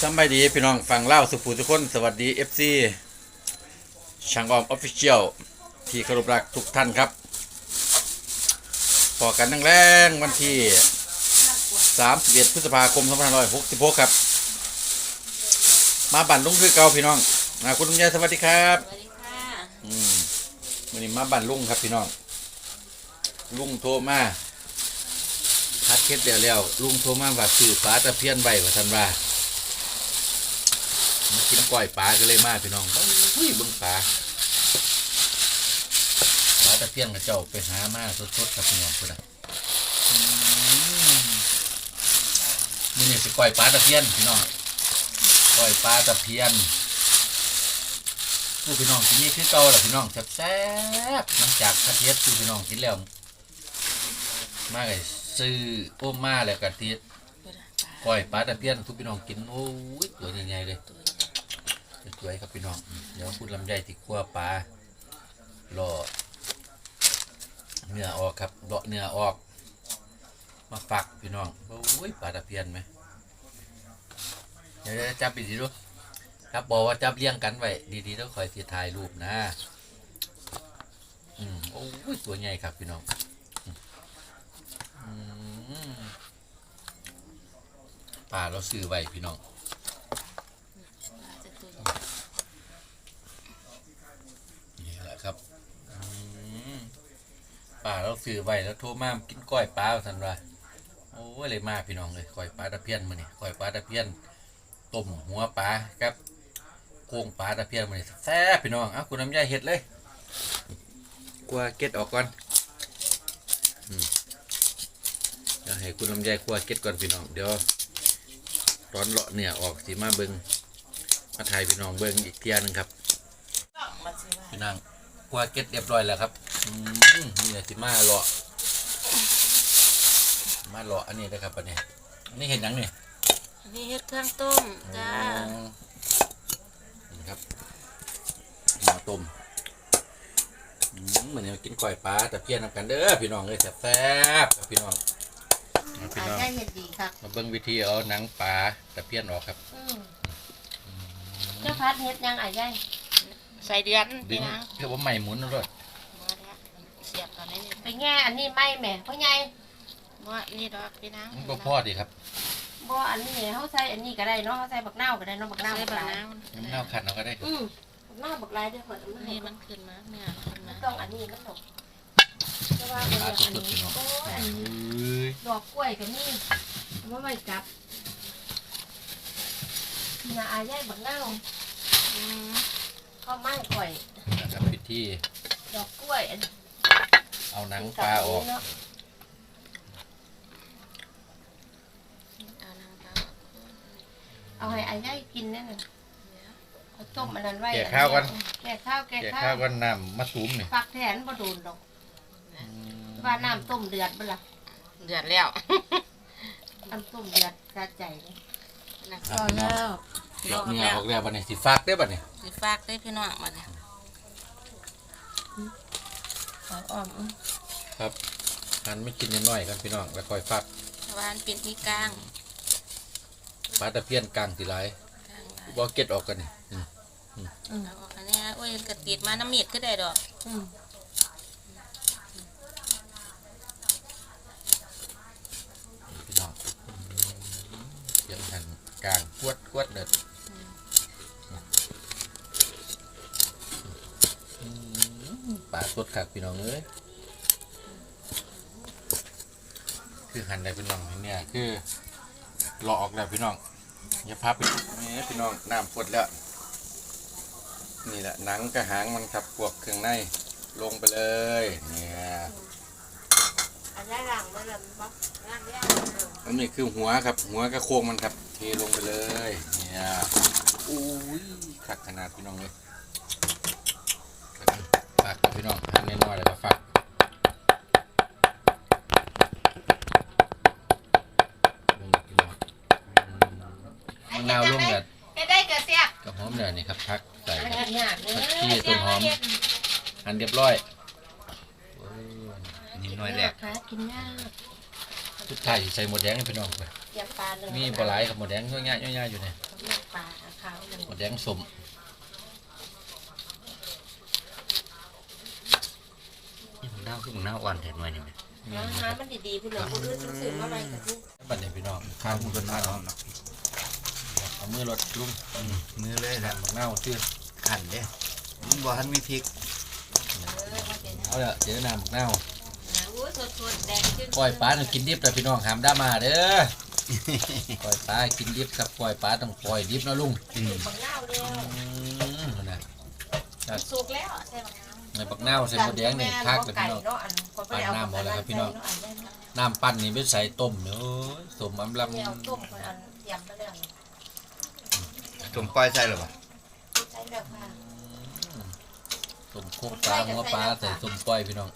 สำบายดีพี่น้องฟังเล่าวสุภูทุกคนสวัสดี FC ช่างออมออฟฟิเชียลที่เคารพรักทุกท่านครับพอกันแรงๆวันที่ 31 พฤษภาคม 2566 ครับ มาบั่นลุงคือเก่าพี่น้องนะคุณลุงยายสวัสดีครับสวัสดีค่ะอืมวันนี้มาบั่นลุงครับพี่น้อง ลุงโทรมาพัดเคล็ดเดียวแล้วลุงโทรมาว่าสื่อปลาตะเพียนใบว่าท่านว่า มากินก้อยปลาก็เลยมาพี่น้องเฮ้ยเบิ่งปลาปลาตะเพียนกับเจ้าไปหามาสดๆกับพี่น้องพุ่นน่ะอืมมื้อนี้สิก้อยปลาตะเพียนพี่น้องก้อยปลาตะเพียนผู้พี่น้องที่นี่คือเก่าแหละพี่น้องแซ่บๆน้ำจากคัดเทศผู้พี่น้องกินแล้วมาไงซื้อโอ้มาแล้วกะทิก้อยปลาตะเพียนทุกพี่น้องกินโอ้ยตัวใหญ่ๆเลย สวยครับพี่น้อง เดี๋ยวพูดลำไยที่คั่วปลารอเนื้อออกครับเลาะเนื้อออก มาฝักพี่น้องโอ้ยปลาตะเพียนไหมเดี๋ยวจับอีกทีดูครับบอกว่าจับเลี้ยงกันไว้ดีๆแล้วคอยที่ถ่ายรูปนะ อืมโอ้ยตัวใหญ่ครับพี่น้องอปลาเราซื้อไว้พี่น้อง นี่แหละครับอืม ป่าเราซื้อไว้แล้วโทรมากินก้อยปลาทันว่าโอ้ยเลยมาพี่น้องเลยก้อยปลาตะเพียนมาเนี่ยก้อยปลาตะเพียนต้มหัวปลาครับโค้งปลาตะเพียนมาเนี่ยแซ่บพี่น้องเอ้าคุณน้ำยาเห็ดเลยกลัวเก็ดออกก่อนอืมเดี๋ยวให้คุณลำไยกลัวเก็ดก่อนพี่น้องเดี๋ยวตอนเลาะเนี่ยออกสีมาเบิงมาถ่ายพี่น้องเบิงอีกเทียหนึงครับมาสิว่าพี่นางกวาเก็ตเรียบร้อยแล้วครับอืม นี่แหละที่มาเลาะมาเลาะอันนี้นะครับอันนี้อันนี้เห็นยังนี่อันนี้เฮ็ดเครื่องต้มจ้าอ๋อนี่ครับหม้อต้มอืมเหมือนจะกินก้อยปลาแต่เพี้ยนนำกันเด้อพี่น้องเลยแซ่บๆครับพี่น้องเอาพี่อาน้องได้เฮ็ดดีครับมาเบิ่งวิธีเอาหนังปลาตะเพียนออกครับอืมเจ้าพัดเฮ็ดยังอ้ายายใส่เดือนดึพี่งนางเพื่อว่าใหม่หมุนรถ บ่แล้วเสียบตอนนี้ ไปแง่อันนี้ไม่แหม่พ่อใหญ่บ่นี่ดอกพี่นางมันก็พอดีครับบ่อันนี้เขาใส่อันนี้ก็ได้เนาะเขาใส่บักนาวก็ได้เนาะบักนาวใส่บักบะลายนาวน้ำเน่าขัดเราก็ได้ครับอืมบักนาวบักลายเด้อเพิ่นเอามาให้นี่มัมันนขึ้นมาเนี่ยขึ้นมาต้องอันนี้มันตกแต่ว่าเป็นปลาอย่างสอันดๆพี่นี้น้องโอ้ยอันนี้ เอ้ยดอกกล้วยก็มีเอามาไว้จับนี่นะอายายบักนาวอืมข้าวไม้ข่อยนะครับพิธีดอกกล้วยอัน เอาหนังปลาออกเนาะเอานางปลาเอาให้อายายกินนั่นน่ะเดี๋ยวเอาต้มอันนั้นไว้แกะข้าวก่อน แกะข้าวแกะแกะข้าข้าววก็น้ำมะสูมนี่ฟักแทนบ่โดนดอก ว่าน้ำต้มเดือดบ่ล่ะเดือดแล้วน้ำต้มเดือดสะใจเลยนะพอแล้วดอกเนี่ยแล้วออกแล้วบัดนี้สิฝากได้อบัดนี้สิฝากได้พี่น้องมาเนี่ย เอาอ้อมอื้อครับหันไม่กินน้อยๆกันพี่น้องแล้วค่อยฝากวานเป็นที่กลางปลาตะเพียนกลางสิหลายกลางหลายบ่เก็ตออกกันนี่อืมเอาออกอันเนี้ยโอ้ยกระติดมาน้ำมีดก็ได้ดอกอืมพี่น้องอืมเสียงหันกลางกวดกวดเด็ด ปลาสดครับพี่น้องเอ้ยคือหันได้พี่น้องเนี่ยคือหลอกออกแล้วพี่น้องอย่าพับพี่นี่พี่น้องน้ำกดแล้วนี่แหละหนังกระหางมันครับพวกเครื่องในลงไปเลยเนี่ยอันนี้หลังมันละบ่หลังยากอันนี้คือหัวครับหัวกระโครงมันครับเทลงไปเลยเนี่ยอุ้ยขักขนาดพี่น้องเลย ฝากกับพี่น้องหั่นน้อยๆแล้วก็ฝากลงพี่น้องอืมมะนาวลงกับจะได้กระเสียบกับหอมเดี๋ยวนี่ครับพักใส่อันครับนี้ยากเลยผักชีต้นหอมหั่นเรียบร้อยโอ้ยนิดหน่อยแหละค่ะกินยากสุดท้ายสิใส่หมดแดงให้พี่น้องไปอย่าปลาเลยมีปลาไหลายกับหมดแดงย่อยๆย่อยๆอยู่เนี่ยแม่ปลาขาวมันหมดแดงสม นี่มึงเน่าคือมึงเน่าอ่อนแทนหน่อยนี่แม่น้ำน้ำมันดีๆพี่เหลือผู้อื่นซื้อมาใหม่กับลูกบัดนี้พี่น้องข้าวมือคนมาเอาเอามือรถลุงมือเลยแหละบักเน่าชื่อขันเด้มันบ่ทันมีพริกเอาละเดี๋ยวน้ำบักเน่าโอ้ยสดๆแดงขึ้นปล่อยปลาต้องกินดิบแต่พี่น้องห้ามด้ามาเด้อปล่อยปลากินดิบครับปล่อยปลาต้องปล่อยดิบนะลุงมันอยู่บางเน่าเดียวอืมนั่นนะสุกแล้วใช่บางเน่า ในบักเน่าใส่หมดแดงนี่คักเลยพี่น้องเนาะอันคนไม่ได้เอาปานน้ำบ่เลยครับพี่น้องเาไปน้ำปั้นนี่ไม่ใส่ต้มเนาะสมอำลไม่เอาต้มคนอันยำไปเลยจุ่มปล่อยใส่หรอปะใช้เลือกค่ะำต้มโคกปลาหัวปลาใส่ต้มปล่อยพี่น้อง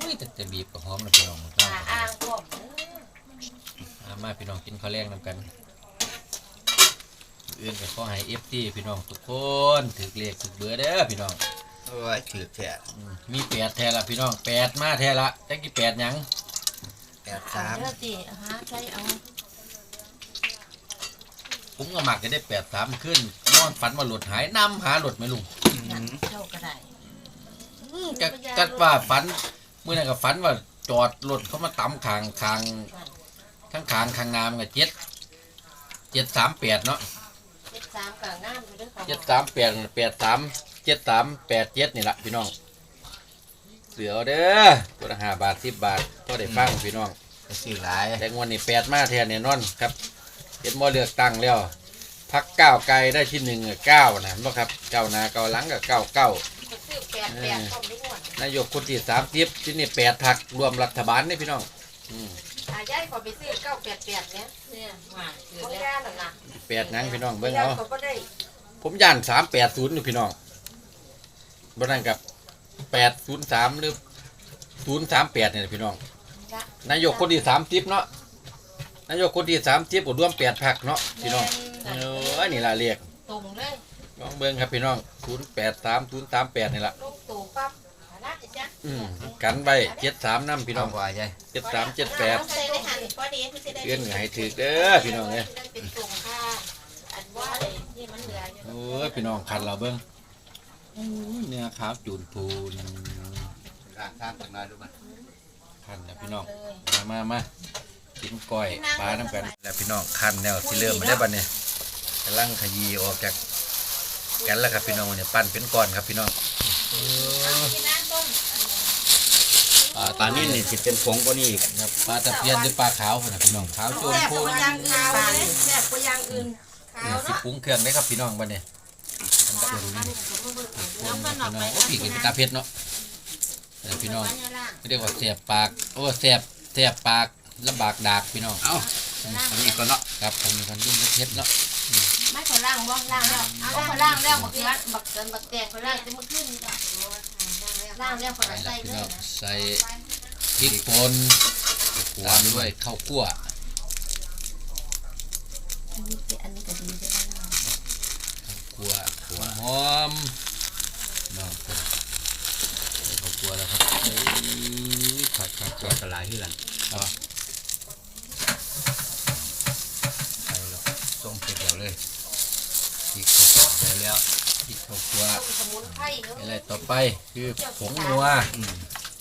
อุ้ยแต่จะบีบกับหอมนะพี่น้องปลาอ่างพวกเอามาพี่น้องกินข้าวแรงนำกัน อื่นก็ขอให้เอฟซีพี่น้องทุกคนถือเลขถือเบอร์เด้อพี่น้องโอ้ยถือแท้อืมมีแปดแท้ละพี่น้องแปดมาแท้ละจักกี่แปดหยังแปดสาสามมเลือดจีฮะใช้เอาผมก็มักจะได้แปดสามขึ้นนอนฝันว่าหลุดหายนำหาหลุดไหมลุงนั่นเท่าก็ได้กัดกัดว่าฝันเมื่อนั้นก็ฝันว่าจอดรถเขามาตำคางคางทั้งคางคางนามกับเจ็ดเจ็ดสามแปดเนาะเจ็ด สามกับงามอยู่ด้วยค่ะเจ็ดสามแปดแปดสามเจ็ดสามแปดเจ็ดนี่แหละพี่น้องเสือเอาเด้อตัวละห้าบาทสิบบาทก็ได้ฟังพี่น้องก็ซื้อหลายแต่งวันนี้แปดมาแทนเนี่ยนอนครับเห็นบ่เลือกตั้งแล้วพักเก้าวไกลได้ที่หนึ่งอะเก้านะเห็นบ่ครับเก้าหนาเก้าหลังกับเก้าเก้าซื้อแปดแปดต้มได้หมดนายกคนที่สามสิบที่นี่แปดพักรวมรัฐบาลนี่พี่น้องอืม อาย่ายขอไปซื้อเก้าแปดแปดเนี้ยเนี่ยมาซื้อแล้วย่าหน่อยนะแปดหนังพี่น้องเบิ่งย่าเอาเขาก็ได้ผมย่านสามแปดศูนย์อยู่พี่น้องบนนั้นกับแปดศูนย์สามหรือศูนย์สามแปดเนี่ยพี่น้องนายกคนที่สามสิบเนาะ นายกคนที่สามสิบก็รวมแปดพักเนาะพี่น้อง เออนี่ละเรียกตรงเลยลองเบิ่งครับพี่น้องศูนย์แปดสามศูนย์สามแปดนี่ละ ลูกตู่ปั๊บฐานะจะจ้ะ อืมกันไว้เจ็ดสามน้ำพี่น้องกว่าใหญ่เจ็ดสามเจ็ดแปดใส่ได้หันพอดีพี่จะได้เอื้อนให้ถือเด้อพี่น้องเนี่ยเป็นตรงค่ะอันว่าไอ้ที่มันเหลืออยู่โอ้ยพี่น้องคันเราเบิ่งโอ้ยเนื้อขาวจูนพูนข้างข้างกันหน่อยดูมั้ยคันนะพี่น้องเลยมามามากินก้อยปลาน้ำกัน แล้วพี่น้องคันแนวที่เริ่มมาได้บัดเนี่ยกำลังขยีออกจากกันแล้วครับพี่น้องเนี่ยปั้นเป็นก้อนครับพี่น้องที่น้ำต้มอ่า ปลานี่นี่สิเป็นผงกว่านี้อีกครับปลาตะเพียนหรือปลาขาวพุ่นนะพี่น้องขาวโจนแซ่บพูกนว่าอย่างอื่นปลาเลยแซ่บกว่าอย่างอื่นขาวเนี่ยสิเนาะปรุงเครื่องได้ครับพี่น้องบัดเนี่ยมันก็ดูนี่น้ำมันอไปโอ้พี่กินเป็นตาเผ็ดเนาะแต่พี่น้องเรียกว่าเสียบปากโอ้เสียบเสียบปากลำบากดากพี่น้องเอ้าอันนี้ก็เนาะครับผมมีคนยุ่งเผ็ดเนาะไม่ขอล่างบ่ล่างแล้วเอาขอล่างแล้วบักเกิดบักเกินบักแตกขอล่างจะมาขึ้นนี่จ้ะ ล่างแล้วขอใส่ใส่แล้วเลพี่น้องยนะใส่พริกป่นตามด้วยข้าวคั่วอันนี้อันนี้ก็ดีด้วยนะคั่วหัวหอมน้องข้าวคั่วแล้วครับขัดขัดก็ขัดกระลายที่กังอ๋อส่แล้ว ส่งไปเดียวเลย พริกข้าวคั่ว ใส่แล้ว พริก ข้าวคั่วต้มสมุนไพรเนอะอะไรต่อไปคือผงนัวอืม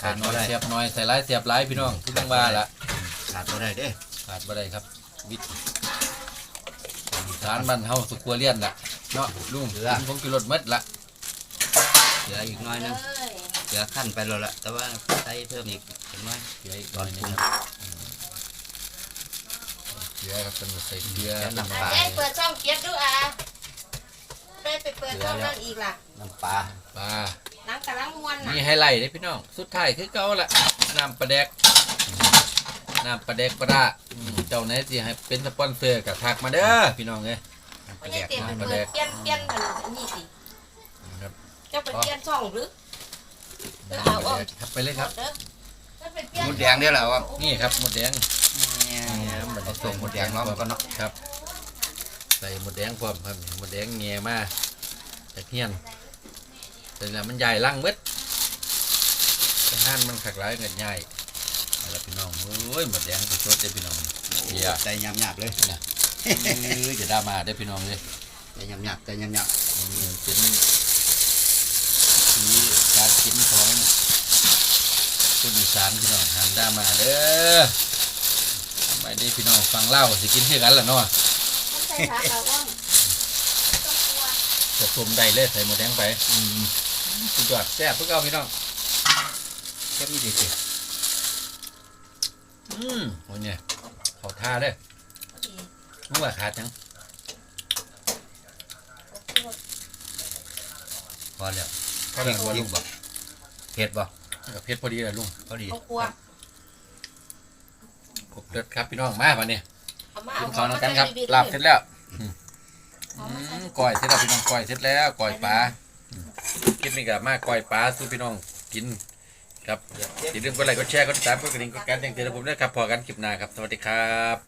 ขาขาดดน้บ่อยได้เสียบน้อยใส่หลายเสียบหลายพี่น้องที่ต้องว่าละขาดบ่ได้เด้ขาดบ่ได้ครับ วิทย์สารบ้านเฮาสุกัวเลียนละเนาะลุงกินผงกิรสหมดละเหลืออีกน้อยนึงเลยเหลือขั้นไปแล้วละแต่ว่าใส่เพิ่มอีกเห็นไหมเกลืออีกหน่อยหนึงครับอืมเกลือครับเป็นใส่เกลือแล้วน้ำปลาอะยายเปิดช่องเก็บดูอะ เปิดช่องนั่นอีกล่ะน้ำปลาปลานังกำลังมวนน่ะมีไฮไลท์เด้พี่น้อง สุดท้ายคือเก่าละน้ำปลาแดกน้ำปลาแดกปลาร้าอืมเจ้าไหนที่ให้เป็นสปอนเซอร์ก็ทักมาเด้อพี่น้องเอ้ย ไม่ใช่เตรียมไปเปิดเปลี่ยนเปลี่ยนอันนี้สิครับจะไปเปลี่ยนช่องหรือน้ำปลาแดกครับไปเลยครับ เด้อจะไปเปลี่ยนหมดแดงเด้อแล้วว่านี่ครับหมดแดงเอาส่งหมดแดงเนาะมันก็เนาะครับ ใส่หมดแดงพร้อมครับหมดแดงแง่มา จากเฮียนแต่แล้วมันใหญ่ลังเบิดแต่ห้านมันขักหลายเงินใหญ่เอาละพี่น้องโอ้ยหมดแดงสดๆเลยพี่น้องใจหยาบๆเลยนะเออจะได้มาได้อพี่น้องเลยแต่ยำหยักแต่ยำหยักนี่เป็นสีการกินของคนอีสานพี่น้องหันได้มาเด้อไม่ได้พี่น้องฟังเล่าสิกินเท่ากันล่ะเนาะ ใส่ผักเราว่า จะต้มได้เลยใส่หมดแดงไปอืมสุดยอดแซ่บพวกเราพี่น้องแค่มีดีสิอืมโอ้ยเนี่ยเขาท่าเลยมึงว่าขาดจังพอแล้วเขาพริเรียกกว่าพริลุกงบ่เผ็ดบ่กับเพชรพอดีเลยลุงพอดีเขากลัวครบเด็ดครับพี่น้องมาวันนี้เอามากิเอานข้าวน้ำกันครับบิดๆลาบเสร็จแล้ว ก้อยเสร็จแล้วพี่น้องก้อยเสร็จแล้วก้อยปลาคลิปนี้ก็มาก้อยปลาสู้พี่น้องกินครับอย่าลืมกดไลค์กดแชร์กดติดตามกดกระดิ่งกดการแจ้งเตือนผมด้วยครับพอกันคลิปหน้าครับสวัสดีครับ